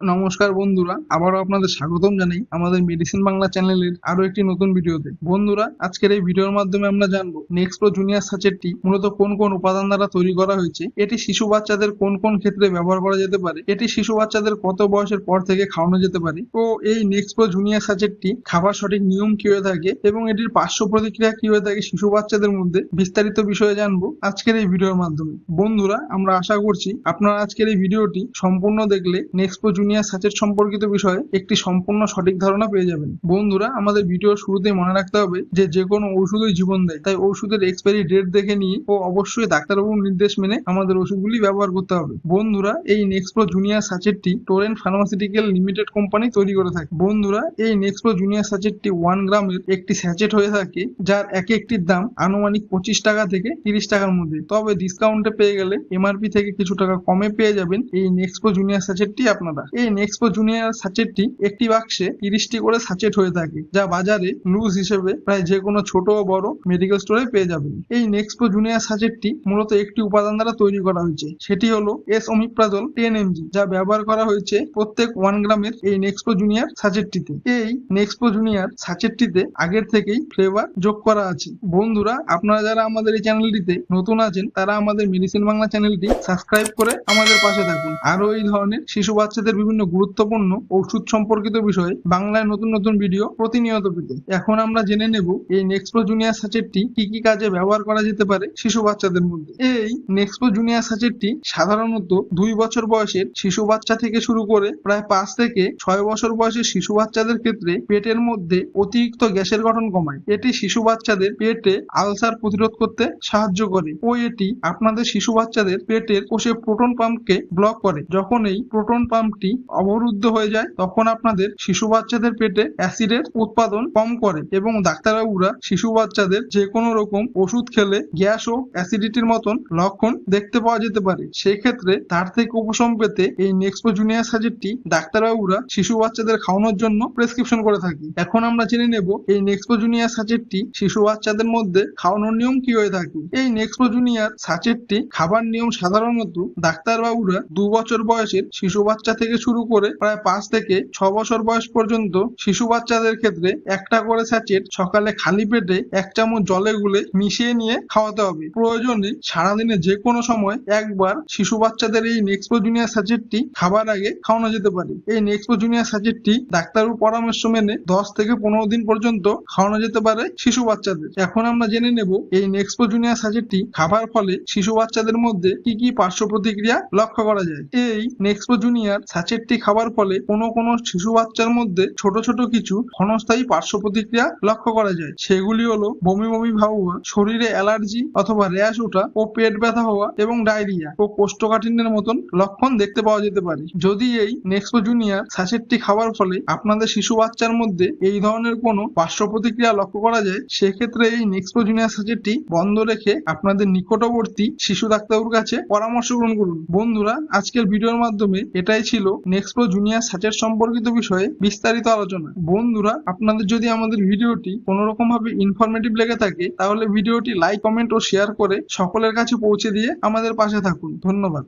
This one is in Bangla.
নমস্কার বন্ধুরা, আবারও আপনাদের স্বাগতম জানাই আমাদের মেডিসিন বাংলা চ্যানেলের আরও একটি নতুন ভিডিওতে। বন্ধুরা, আজকের এই ভিডিওর মাধ্যমে আমরা জানব নেক্সপ্রো জুনিয়র সাচেটটি মূলত কোন কোন উপাদান দ্বারা তৈরি করা হয়েছে, এটি শিশু বাচ্চাদের কোন কোন ক্ষেত্রে ব্যবহার করা যেতে পারে, এটি শিশু বাচ্চাদের কত বয়সের পর থেকে খাওয়ানো যেতে পারে ও এই নেক্সপ্রো জুনিয়র সাচেটটি খাবার সঠিক নিয়ম কি হয়ে থাকে এবং এটির পার্শ্ব প্রতিক্রিয়া কি হয়ে থাকে শিশু বাচ্চাদের মধ্যে, বিস্তারিত বিষয়ে জানব আজকের এই ভিডিওর মাধ্যমে। বন্ধুরা, আমরা আশা করছি আপনারা আজকের এই ভিডিওটি সম্পূর্ণ দেখলে নেক্সপ্রো জুনিয়র সাচেট সম্পর্কিত বিষয়ে একটি সম্পূর্ণ সঠিক ধারণা পেয়ে যাবেন। বন্ধুরা, আমাদের ভিডিওর শুরুতেই মনে রাখতে হবে যে যে কোনো ঔষধই জীবন দেয়। তাই ওষুধের এক্সপায়ারি ডেট দেখে নিয়ে ও অবশ্যই ডাক্তারবাবুর নির্দেশ মেনে আমাদের ওষুধগুলি ব্যবহার করতে হবে। বন্ধুরা, এই নেক্সপ্রো জুনিয়র সাচেটটি টোরেন্ট ফার্মাসিউটিক্যাল লিমিটেড কোম্পানি তৈরি করে থাকে। বন্ধুরা, এই নেক্সপ্রো জুনিয়র সাচেটটি ওয়ান গ্রামের একটি স্যাচেট হয়ে থাকে, যার এক একটির দাম আনুমানিক পঁচিশ টাকা থেকে তিরিশ টাকার মধ্যে। তবে ডিসকাউন্টে পেয়ে গেলে এমআরপি থেকে কিছু টাকা কমে পেয়ে যাবেন এই নেক্সপ্রো জুনিয়র সাচেটটি আপনারা। এই নেক্সপ্রো জুনিয়র সাচেটটি একটি বাক্সে তিরিশটি করে সাচেট হয়ে থাকে, যা বাজারে লুজ হিসেবে প্রায় যে কোনো ছোট ও বড় মেডিকেল স্টোরে পেয়ে যাবেন। এই নেক্সপ্রো জুনিয়র সাচেটটি মূলত একটি উপাদান দ্বারা তৈরি করা হয়েছে, সেটি হলো এস অমিপ্রাজল টেন এমজি যা ব্যবহার করা হয়েছে প্রত্যেক ওয়ান গ্রামের এই নেক্সপ্রো জুনিয়র সাচেটটিতে এই নেক্সপ্রো জুনিয়র সাচেটটিতে আগের থেকেই ফ্লেভার যোগ করা আছে। বন্ধুরা, আপনারা যারা আমাদের এই চ্যানেলটিতে নতুন আছেন, তারা আমাদের মেডিসিন বাংলা চ্যানেলটি সাবস্ক্রাইব করে আমাদের পাশে থাকুন। আরও এই ধরনের শিশু বাচ্চাদের বিভিন্ন গুরুত্বপূর্ণ ওষুধ সম্পর্কিত বিষয়ে বাংলায় নতুন নতুন ভিডিও প্রতিনিয়ত পেতে। এখন আমরা জেনে নেব এই নেক্সপ্রো জুনিয়র সাচেটটি কি কি কাজে ব্যবহার করা যেতে পারে শিশু বাচ্চাদের মধ্যে। এই নেক্সপ্রো জুনিয়র সাচেটটি সাধারণত দুই বছর বয়সের শিশু বাচ্চা থেকে শুরু করে প্রায় পাঁচ থেকে ছয় বছর বয়সের শিশু বাচ্চাদের ক্ষেত্রে পেটের মধ্যে অতিরিক্ত গ্যাসের গঠন কমায়। এটি শিশু বাচ্চাদের পেটে আলসার প্রতিরোধ করতে সাহায্য করে ও এটি আপনাদের শিশু বাচ্চাদের পেটের কোষে প্রোটন পাম্পকে ব্লক করে। যখন এই প্রোটন পাম্পটি অবরুদ্ধ হয়ে যায়, তখন আপনাদের শিশু বাচ্চাদের পেটে অ্যাসিডের উৎপাদন কম করে এবং ডাক্তারবাবুরা শিশু বাচ্চাদের যে কোনো রকম ওষুধ খেলে গ্যাস ও অ্যাসিডিটির মতন লক্ষণ দেখতে পাওয়া যেতে পারে। সেই ক্ষেত্রে তার থেকে উপশম পেতে এই নেক্সপো জুনিয়র সাজেটটি ডাক্তারবাবুরা শিশু বাচ্চাদের খাওয়ানোর জন্য প্রেসক্রিপশন করে থাকি। এখন আমরা জেনে নেব এই নেক্সপো জুনিয়র সাচেটটি শিশু বাচ্চাদের মধ্যে খাওয়ানোর নিয়ম কি হয়ে থাকে। এই নেক্সপো জুনিয়র সাচেটটি খাবার নিয়ম সাধারণত ডাক্তারবাবুরা দু বছর বয়সের শিশু বাচ্চা থেকে শুরু করে প্রায় পাঁচ থেকে ছ বছর বয়স পর্যন্ত শিশু বাচ্চাদের ক্ষেত্রে একটা করে স্যাচেট সকালে খালি পেটে এক চামচ জলে গুলে মিশিয়ে নিয়ে খাওয়াতে হবে। প্রয়োজনে সারাদিনে যে কোনো সময় একবার শিশু বাচ্চাদের এই নেক্সপো জুনিয়র স্যাচেটটি খাবার আগে খাওয়ানো যেতে পারে। এই নেক্সপো জুনিয়র স্যাচেটটি ডাক্তারবাবুর পরামর্শ মেনে দশ থেকে পনেরো দিন পর্যন্ত খাওয়ানো যেতে পারে শিশু বাচ্চাদের। এখন আমরা জেনে নেব এই নেক্সপো জুনিয়র স্যাচেটটি খাবার ফলে শিশু বাচ্চাদের মধ্যে কি কি পার্শ্ব প্রতিক্রিয়া লক্ষ্য করা যায়। এই নেক্সপো জুনিয়র স্যাচেটটি খাবার ফলে কোনো কোনো শিশু বাচ্চার মধ্যে ছোট ছোট কিছু ক্ষণস্থায়ী পার্শ্ব প্রতিক্রিয়া লক্ষ্য করা যায়। সেগুলি হলো বমি বমি ভাব হওয়া, শরীরে অ্যালার্জি অথবা র্যাশ ওঠা ও পেট ব্যথা হওয়া এবং ডায়রিয়া ও কোষ্ঠকাঠিন্যের মতন লক্ষণ দেখতে পাওয়া যেতে পারে। যদি এই নেক্সপো জুনিয়র স্যাচেটটি খাওয়ার ফলে আপনাদের শিশু বাচ্চার মধ্যে এই ধরনের কোনো পার্শ্ব প্রতিক্রিয়া লক্ষ্য করা যায়, সেক্ষেত্রে এই নেক্সপো জুনিয়র স্যাচেটটি বন্ধ রেখে আপনাদের নিকটবর্তী শিশু ডাক্তারবাবুর কাছে পরামর্শ গ্রহণ করুন। বন্ধুরা, আজকের ভিডিওর মাধ্যমে এটাই ছিল নেক্সপ্রো জুনিয়ার সাচের সম্পর্কিত বিষয়ে বিস্তারিত আলোচনা। বন্ধুরা, আপনাদের যদি আমাদের ভিডিওটি কোনো রকম ভাবে ইনফরমেটিভ লেগে থাকে, তাহলে ভিডিওটি লাইক কমেন্ট ও শেয়ার করে সকলের কাছে পৌঁছে দিয়ে আমাদের পাশে থাকুন। ধন্যবাদ।